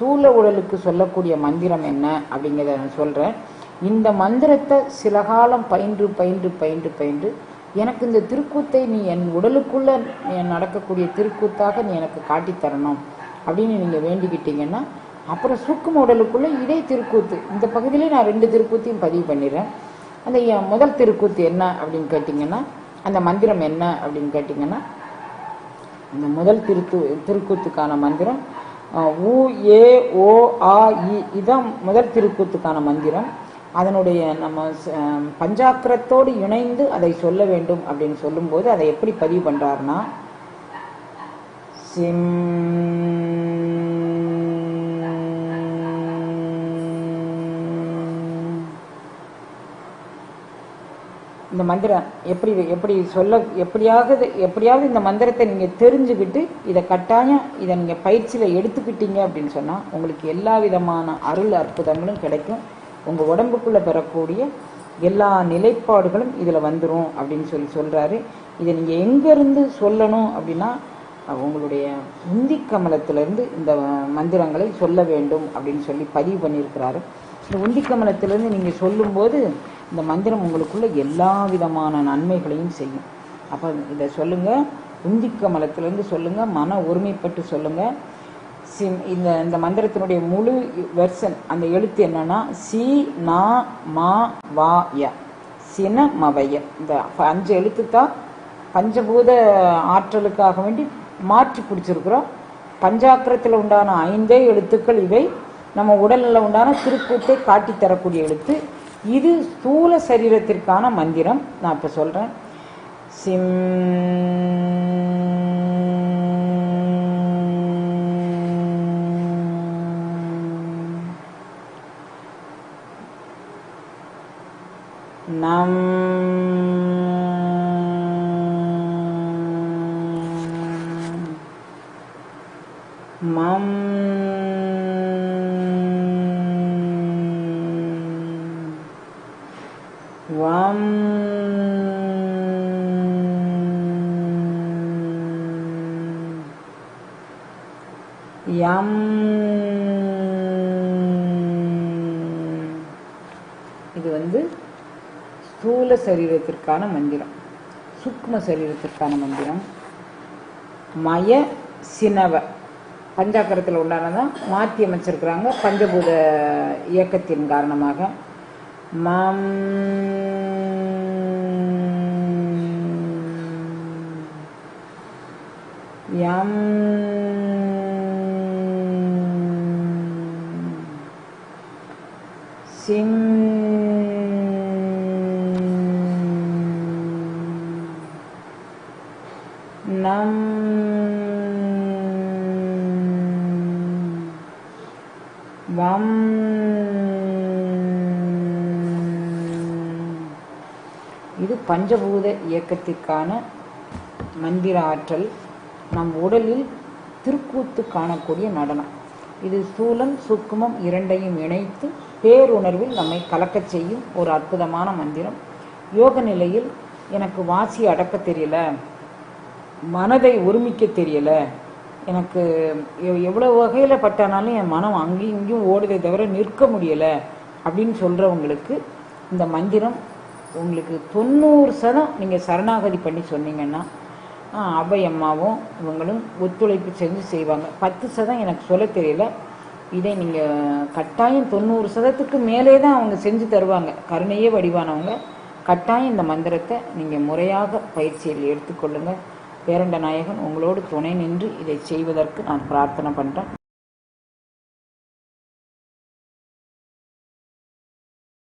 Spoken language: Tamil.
ஸ்தூல உடலுக்கு சொல்லக்கூடிய மந்திரம் என்ன அப்படிங்கிறத நான் சொல்கிறேன் இந்த மந்திரத்தை சில காலம் பயின்று பயின்று பயின்று பயின்று எனக்கு இந்த திருக்கூத்தை நீ என் உடலுக்குள்ளே நடக்கக்கூடிய திருக்கூத்தாக நீ எனக்கு காட்டித்தரணும் அப்படின்னு நீங்கள் வேண்டிக்கிட்டீங்கன்னா அப்புறம் சூக்கும உடலுக்குள்ளே இதே திருக்கூத்து. இந்த பகுதியிலே நான் ரெண்டு திருக்கூத்தையும் பதிவு பண்ணிடுறேன். அந்த என் முதல் திருக்கூத்து என்ன அப்படின்னு கேட்டிங்கன்னா அந்த மந்திரம் என்ன அப்படின்னு கேட்டிங்கன்னா அந்த முதல் திருக்கு திருக்கூத்துக்கான மந்திரம் அஹ், உ ஏ ஓ ஆ இ முதல் திருக்கூத்துக்கான மந்திரம். அதனுடைய நம்ம ச- பஞ்சாக்கரத்தோடு இணைந்து அதை சொல்ல வேண்டும் அப்படின்னு சொல்லும்போது அதை எப்படி பதிவு பண்றாருன்னா சிம் இந்த மந்திரம் எப்படி எப்படி சொல்ல எப்படியாவது எப்படியாவது இந்த மந்திரத்தை நீங்கள் தெரிஞ்சுக்கிட்டு இதை கட்டாயம் இதை நீங்கள் பயிற்சியில் எடுத்துக்கிட்டீங்க அப்படின்னு சொன்னால் உங்களுக்கு எல்லா விதமான அருள் அற்புதங்களும் கிடைக்கும். உங்கள் உடம்புக்குள்ளே பெறக்கூடிய எல்லா நிலைப்பாடுகளும் இதில் வந்துடும் அப்படின்னு சொல்லி சொல்கிறாரு இதை நீங்கள் எங்கேருந்து சொல்லணும் அப்படின்னா உங்களுடைய உந்தி கமலத்திலிருந்து இந்த மந்திரங்களை சொல்ல வேண்டும் அப்படின்னு சொல்லி பதிவு பண்ணியிருக்கிறாரு. இந்த உந்தி கமலத்திலிருந்து நீங்கள் சொல்லும்போது இந்த மந்திரம் உங்களுக்குள்ள எல்லா விதமான நன்மைகளையும் செய்யும். அப்போ இதை சொல்லுங்க குந்திக்க மலத்திலேருந்து சொல்லுங்க மன ஒருமைப்பட்டு சொல்லுங்க. சிம் இந்த இந்த மந்திரத்தினுடைய முழு வெர்சன் அந்த எழுத்து என்னன்னா சி நா மா வா ய. சின மவய இந்த அஞ்சு எழுத்து தான் பஞ்சபூத ஆற்றலுக்காக வேண்டி மாற்றி பிடிச்சிருக்கிறோம். பஞ்சாக்கிரத்தில் உண்டான ஐந்தே எழுத்துக்கள் இவை. நம்ம உடலில் உண்டான திருக்கூத்தை காட்டி தரக்கூடிய எழுத்து. இது ஸ்தூல சரீரத்திற்கான மந்திரம். நான் இப்போ சொல்கிறேன் சிம் நம் மம் வம் யம். இது வந்து ஸ்தூல சரீரத்திற்கான மந்திரம். சூக்ம சரீரத்திற்கான மந்திரம். மய சினவ. பஞ்சாக்கரத்தில் உண்டானதான் மாற்றி அமைச்சிருக்கிறாங்க. பஞ்சபூத இயக்கத்தின் காரணமாக. மம் யம் சிம் நம் வம் பஞ்சபூத இயக்கத்திற்கான மந்திர ஆற்றல் நம் உடலில் திருக்கூத்து காணக்கூடிய நடனம். இது ஸ்தூலம் சுக்குமம் இரண்டையும் இணைத்து பேருணர்வில் நம்மை கலக்கச் செய்யும் ஒரு அற்புதமான மந்திரம். யோக நிலையில் எனக்கு வாசி அடக்க தெரியல. மனதை ஒருமிக்க தெரியல. எனக்கு எவ்வளோ வகையில் பட்டானாலும் என் மனம் அங்கேயும் இங்கேயும் ஓடுதே தவிர நிற்க முடியலை அப்படின்னு சொல்கிறவங்களுக்கு இந்த மந்திரம் உங்களுக்கு தொண்ணூறு சதம் நீங்கள் சரணாகதி பண்ணி சொன்னீங்கன்னா அபய் அம்மாவும் இவங்களும் ஒத்துழைப்பு செஞ்சு செய்வாங்க. பத்து சதம் எனக்கு சொல்ல தெரியல. இதை நீங்கள் கட்டாயம் தொண்ணூறு சதத்துக்கு மேலே தான் அவங்க செஞ்சு தருவாங்க. கருணையே வடிவானவங்க. கட்டாயம் இந்த மந்திரத்தை நீங்கள் முறையாக பயிற்சியில் எடுத்துக்கொள்ளுங்கள் பேரண்ட நாயகன் உங்களோடு துணை நின்று இதை செய்வதற்கு நான் பிரார்த்தனை பண்ணுறேன்